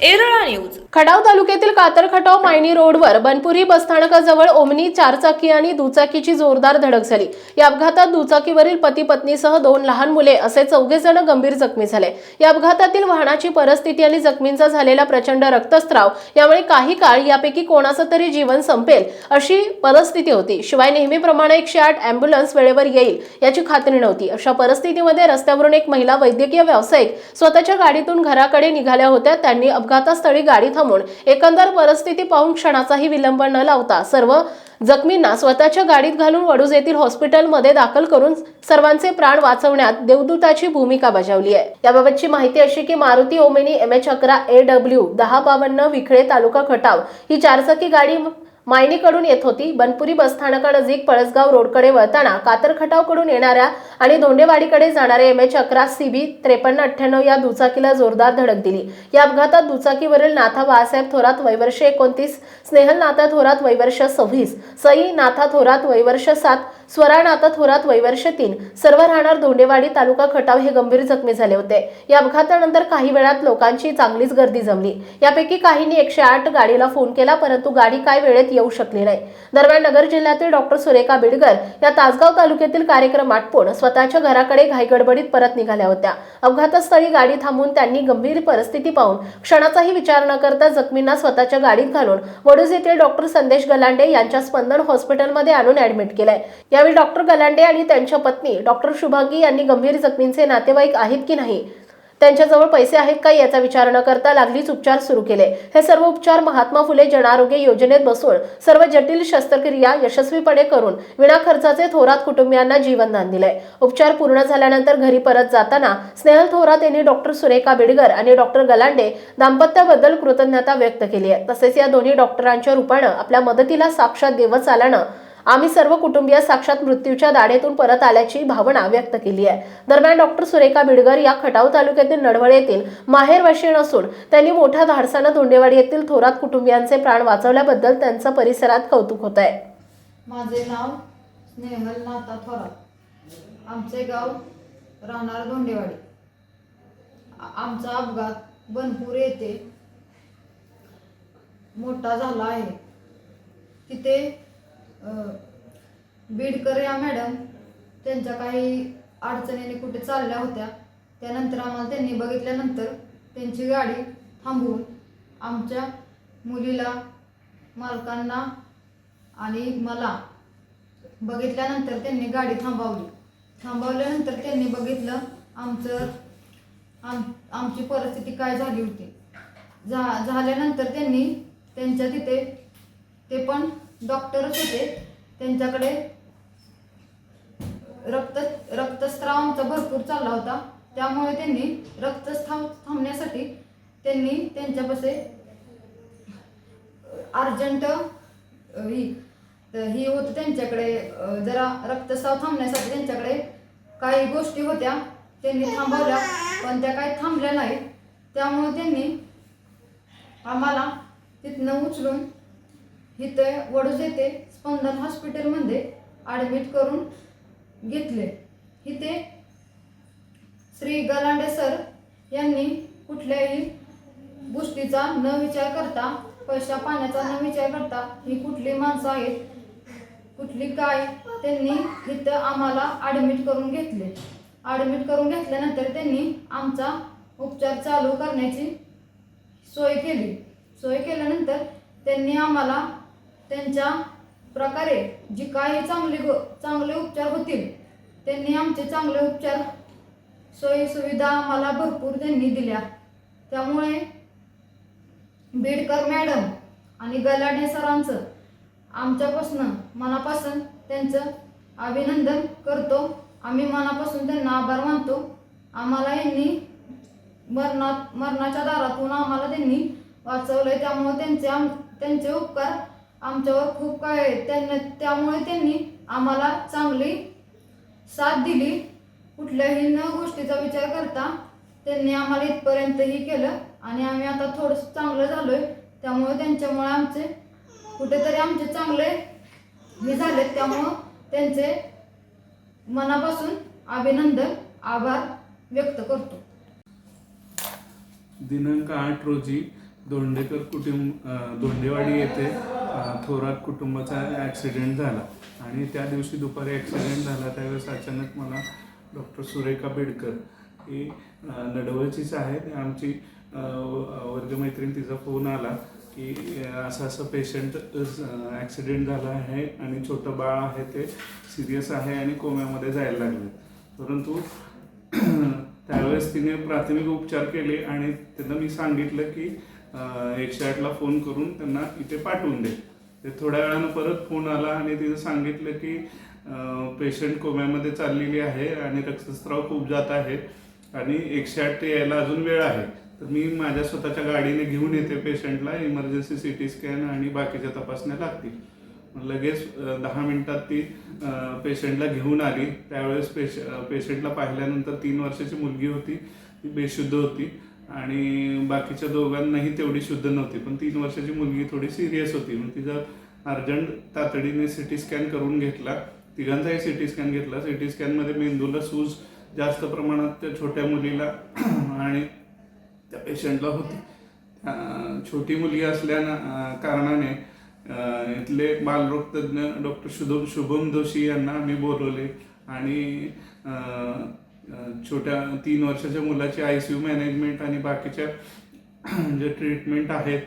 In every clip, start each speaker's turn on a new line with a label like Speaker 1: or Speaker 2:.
Speaker 1: Erala news.
Speaker 2: Khatav तालुक्यातील कातर खटाव मायनी रोडवर Banpuri बसस्थानकाजवळ omni चारचाकी आणि दुचाकीची जोरदार धडक झाली. या अपघातात दुचाकीवरील पती पत्नीसह दोन लहान मुले असे चौघे जण गंभीर जखमी झाले. या अपघातातील वाहनाची परिस्थिती आणि जखमींचा झालेला प्रचंड रक्तस्राव यामुळे काही काळ यापैकी कोणाचं तरी जीवन संपेल अशी परिस्थिती होती. शिवाय नेहमीप्रमाणे एकशे आठ अँब्युलन्स वेळेवर येईल याची खात्री नव्हती. अशा परिस्थितीमध्ये रस्त्यावरून एक महिला वैद्यकीय व्यावसायिक स्वतःच्या गाडीतून घराकडे निघाल्या होत्या. त्यांनी अपघातास्थळी गाडी थांबून एकंदर परिस्थिती पाहून क्षणाचाही विलंब न लावता सर्व जखमींना स्वतःच्या गाडीत घालून वडूज येथील हॉस्पिटलमध्ये दाखल करून सर्वांचे प्राण वाचवण्यात देवदूताची भूमिका बजावली आहे. याबाबतची माहिती अशी की मारुती ओमेनी एम एच अकरा ए डब्ल्यू दहा बावन्न विखळे तालुका खटाव ही चारचाकी गाडी मायनीकडून येत होती. बनपुरी बसस्थानकानजीक पळसगाव रोडकडे वळताना कातर खटावकडून येणाऱ्या आणि धोंडेवाडीकडे जाणाऱ्या एम एच अकरा सी बी त्रेपन्न अठ्ठ्याण्णव या दुचाकीला जोरदार धडक दिली. या अपघातात दुचाकीवरील नाथा बाळासाहेब थोरात वैवर्ष एकोणतीस स्नेहल नाथा थोरात वैवर्ष सव्वीस सई नाथा थोरात वैवर्ष सात स्वरा आता थोरात वैवर्ष तीन सर्व राहणार धोंडेवाडी तालुका खटाव हे गंभीर जखमी झाले होते. या अपघातानंतर काही वेळात लोकांची चांगलीच गर्दी जमली. यापैकी काहींनी एकशे आठ गाडीला फोन केला परंतु गाडी काय वेळेत येऊ शकली नाही. दरम्यान नगर जिल्ह्यातील डॉक्टर सुरेखा बिडकर या तासगाव तालुक्यातील कार्यक्रम आटपून स्वतःच्या घराकडे घाईगडबडीत परत निघाल्या होत्या. अपघातस्थळी गाडी थांबून त्यांनी गंभीर परिस्थिती पाहून क्षणाचाही विचार न करता जखमींना स्वतःच्या गाडीत घालून वडूज येथील डॉक्टर संदेश गलांडे यांच्या स्पंदन हॉस्पिटलमध्ये आणून ऍडमिट केलंय. यावेळी डॉक्टर गलांडे आणि त्यांच्या पत्नी डॉक्टर शुभांगी यांनी गंभीर जखमींचे नातेवाईक आहेत की नाही? त्यांच्याजवळ पैसे आहेत का याचा विचार न करता लागलीच उपचार सुरू केले. हे सर्व उपचार महात्मा फुले जनआरोग्य योजनेत बसून सर्व जटिल शस्त्रक्रिया यशस्वीपणे करून विना खर्चाचे थोरात कुटुंबियांना जीवनदान दिले उपचार पूर्ण झाल्यानंतर घरी परत जाताना स्नेहल थोरात यांनी डॉक्टर सुरेखा बिडगर आणि डॉक्टर गलांडे दाम्पत्याबद्दल कृतज्ञता व्यक्त केली आहे. तसेच या दोन्ही डॉक्टरांच्या रूपानं आपल्या मदतीला साक्षात देवच आल्यानं आम्ही सर्व कुटुंबीय साक्षात मृत्यूच्या दाढेतून परत आल्याची भावना व्यक्त केली आहे. दरम्यान डॉक्टर सुरेखा बिडगर या खटाव तालुक्यातील नडवळ येथील माहेरवाशी नसून असून त्यांनी मोठ्या धाडसानं धोंडेवाडी येथील थोरात कुटुंबियांचे प्राण वाचवल्याबद्दल त्यांचं परिसरात कौतुक होत आहे.
Speaker 3: माझे नाव स्नेहल नाथा थोरात. आमचे गाव राहणार धोंडेवाडी. आमचा अपघात बनपूर येथे मोठा झाला आहे. तिथे बीडकर या मॅडम त्यांच्या काही अडचणीने कुठे चालल्या होत्या त्यानंतर आम्हाला त्यांनी बघितल्यानंतर त्यांची गाडी थांबवून आमच्या मुलीला मालकांना आणि मला बघितल्यानंतर त्यांनी गाडी थांबवली. थांबवल्यानंतर त्यांनी बघितलं आमचं आम आमची परिस्थिती काय झाली होती. झा झाल्यानंतर त्यांनी त्यांच्या तिथे ते पण डॉक्टरच होते. त्यांच्याकडे रक्त रक्तस्राव आमचा भरपूर चालला होता. त्यामुळे त्यांनी रक्तस्राव थांबण्यासाठी त्यांनी त्यांच्यापासे अर्जंट ही ही होतं त्यांच्याकडे. जरा रक्तस्राव थांबण्यासाठी त्यांच्याकडे काही गोष्टी होत्या. त्यांनी थांबवल्या पण त्या काही थांबल्या नाहीत. त्यामुळे त्यांनी आम्हाला तिथनं उचलून इथे वडूज येथे स्पंदन हॉस्पिटलमध्ये ॲडमिट करून घेतले. इथे श्री गलांडे सर यांनी कुठल्याही गोष्टीचा न विचार करता पैशा पाण्याचा न विचार करता ही कुठली माणसं आहेत कुठली काय त्यांनी इथं आम्हाला ॲडमिट करून घेतले. ॲडमिट करून घेतल्यानंतर त्यांनी आमचा उपचार चालू करण्याची सोय केली. सोय केल्यानंतर त्यांनी आम्हाला त्यांच्या प्रकारे जी काही चांगले चांगले उपचार होतील त्यांनी आमचे चांगले उपचार सोयीसुविधा आम्हाला भरपूर त्यांनी दिल्या. त्यामुळे बीडकर मॅडम आणि गलाडे सरांचं आमच्यापासून मनापासून त्यांचं अभिनंदन करतो. आम्ही मनापासून त्यांना आभार मानतो. आम्हाला यांनी मरणात मरणाच्या दारातून आम्हाला त्यांनी वाचवलं त्यामुळे त्यांचे आम त्यांचे उपकार आमच्यावर खूप काय त्यांना त्यामुळे त्यांनी आम्हाला चांगली साथ दिली. कुठल्याही न गोष्टीचा विचार करता त्यांनी आम्हाला इथपर्यंतही केलं. आणि आम्ही आता थोडंसं चांगलं झालोय. त्यामुळे त्यांच्यामुळे आमचे कुठेतरी आमचे चांगले हे झाले त्यामुळं त्यांचे मनापासून अभिनंदन आभार व्यक्त करतो.
Speaker 4: दिनांक आठ रोजी दोंडेकर कुटुंब दोंडेवाडी येथे थोरात कुटुंबाचा ॲक्सिडेंट झाला. आणि त्या दिवशी दुपारी ॲक्सिडेंट झाला त्यावेळेस अचानक मला डॉक्टर सुरेखा बेडकर ही नडवळचीच आहे आमची वर्गमैत्रीण तिचा फोन आला की असं असं पेशंट ॲक्सिडेंट झाला आहे आणि छोटं बाळ आहे ते सिरियस आहे आणि कोम्यामध्ये जायला लागले. परंतु त्यावेळेस तिने प्राथमिक उपचार केले आणि त्यांना मी सांगितलं की एकशे आठला फोन करून त्यांना इथे पाठवून दे. ते थोड्या वेळानं परत फोन आला आणि तिथं सांगितलं की पेशंट कोम्यामध्ये चाललेली आहे आणि रक्तस्राव खूप जात आहे आणि एकशे आठ ते यायला अजून वेळ आहे. तर मी माझ्या स्वतःच्या गाडीने घेऊन येते पेशंटला इमर्जन्सी सी टी स्कॅन आणि बाकीच्या तपासण्या लागतील. लगेच दहा मिनिटात ती पेशंटला घेऊन आली. त्यावेळेस पेश पेशंटला पाहिल्यानंतर तीन वर्षाची मुलगी होती. ती बेशुद्ध होती. आणि बाकीच्या दोघांनाही तेवढी शुद्ध नव्हती. पण तीन वर्षाची मुलगी थोडी सिरियस होती. मग तिचा अर्जंट तातडीने सी टी स्कॅन करून घेतला. तिघांचाही सी टी स्कॅन घेतला. सी टी स्कॅनमध्ये मेंदूला सूज जास्त प्रमाणात त्या छोट्या मुलीला आणि त्या पेशंटला होती. छोटी मुलगी असल्या कारणाने इथले बालरोगतज्ञ डॉक्टर शुभम शुभम जोशी यांना आम्ही बोलवले. आणि छोट्या तीन वर्षाच्या मुलाची आय सी यू मॅनेजमेंट आणि बाकीच्या जे ट्रीटमेंट आहेत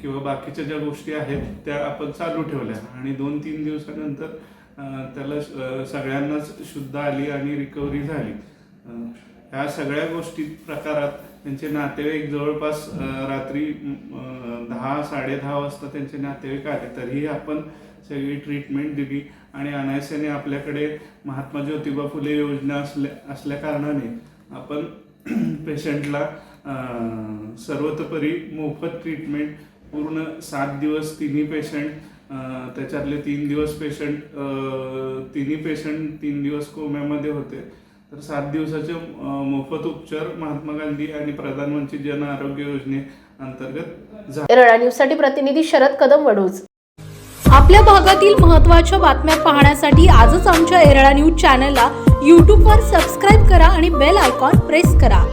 Speaker 4: किंवा बाकीच्या ज्या गोष्टी आहेत त्या आपण चालू ठेवल्या. आणि दोन तीन दिवसानंतर त्याला सगळ्यांनाच शुद्ध आली आणि रिकव्हरी झाली. ह्या सगळ्या गोष्टी प्रकारात त्यांचे नातेवाईक जवळपास रात्री दहा साडे दहा वाजता त्यांचे नातेवाईक आले. तरीही आपण सगळी ट्रीटमेंट दिली आणि अनायसेने आपल्याकडे महात्मा ज्योतिबा फुले योजना असल्या असल्या कारणाने आपण पेशंटला अं, सर्वतोपरी मोफत ट्रीटमेंट पूर्ण सात दिवस तिन्ही पेशंट त्याच्यातले तीन दिवस पेशंट तिन्ही पेशंट तीन दिवस कोम्यामध्ये होते. तर सात दिवसाचे मोफत उपचार महात्मा गांधी आणि प्रधानमंत्री जन आरोग्य योजने अंतर्गत झाले
Speaker 2: एरळा न्यूजसाठी प्रतिनिधी शरद कदम वडूज.
Speaker 1: आपल्या भागातील महत्त्वाच्या बातम्या पाहण्यासाठी आजच आमच्या एरळा न्यूज चॅनलला यूट्यूबवर सबस्क्राईब करा आणि बेल आयकॉन प्रेस करा.